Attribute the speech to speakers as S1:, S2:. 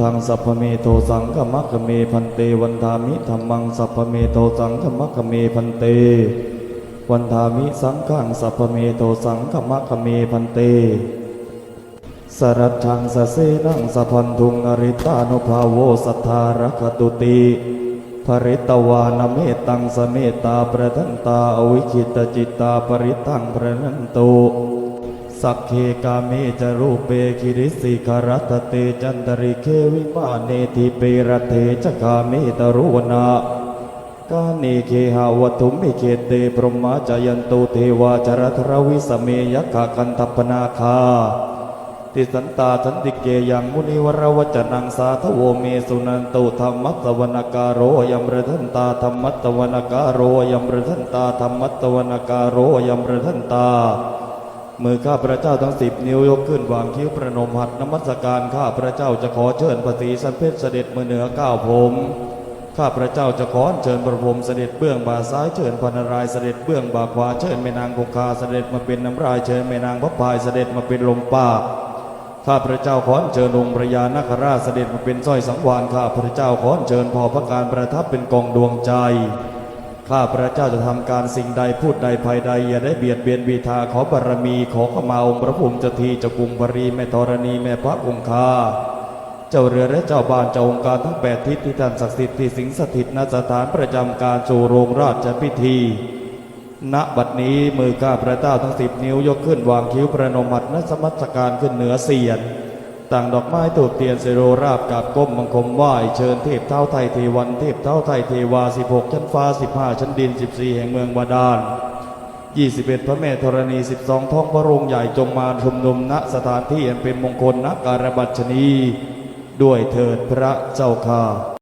S1: ทางสัพพเมโทสังฆมัคคเมพันเตวันทามิธรรมังสัพพเมโทสังฆมัคคเมพันเต วันทามิสังฆังสัพพเมโทสังฆมัคคเมพันเต สรัตถังสเสนังสะพันธุงอริตานุภาโวสัทธารคตุติภริตวานเมตตังสเมตตาประทันตาอวิคิตจิตตาปริตังประนันตุ สักเคกาเมจรูปเปคิริสิคารตเตจันตริเควิมาเนติเปรเทจกาเมตรุวนากาเนเคหาวัตุมิเคเตปรมาจายันตุเทวาจรทรวิสเมยกะกันตปนาคาติสันตาทันติเกยังมุนิวรวจนังสาทโวเมสุนันตุธรรมัตวนการโรยัมรทันตาธรรมัตวนการโรยัมรทันตาธรรมัตตวนการโรยัมรทันตา มือข้าพระเจ้าทั้งสิบนิ้วยกขึ้นวางคิ้วประนมหัดนมัสการข้าพระเจ้าจะขอเชิญพระศรีสันเพชรเสด็จมือเหนือก้าวผมข้าพระเจ้าจะขอเชิญพระพรมเสด็จเบื้องบ่าซ้ายเชิญพระนารายเสด็จเบื้องบ่าขวาเชิญแม่นางคงคาเสด็จมาเป็นน้ำลายเชิญแม่นางพระพายเสด็จมาเป็นลมปากข้าพระเจ้าขอเชิญองค์พระยานาคราชเสด็จมาเป็นสร้อยสังวานข้าพระเจ้าขอเชิญพอพระการประทับเป็นกองดวงใจ ข้าพระเจ้าจะทำการสิ่งใดพูดใดภายใด อย่าได้เบียดเบียนบีทาขอบารมี ขอขมาองค์พระภูมิเจ้าทีเจ้ากรุงปรีแม่ธรณีแม่พระองคาเจ้าเรือและเจ้าบ้านเจ้าองค์การทั้งแปดทิศที่ท่านศักดิ์สิทธิ์ที่สิงสถิตณสถานประจำการสู่โรงราชพิธี ณบัดนี้มือข้าพระเจ้าทั้งสิบนิ้วยกขึ้นวางคิ้วประนมหัดณสมัสการขึ้นเหนือเสียน ต่างดอกไม้ตูบเตียนเซโรราบกับก้มมังคมไหว้เชิญเทพเท้าไทยเทวันเทพเท้าไทยเทวาสิบหกชั้นฟ้าสิบห้าชั้นดินสิบสี่แห่งเมืองบาดาล 21 พระแม่ธรณี 12 ท้องพระโรงใหญ่จงมาชุมนุมณสถานที่อันเป็นมงคลณการบัชนี ด้วยเถิดพระเจ้าค่า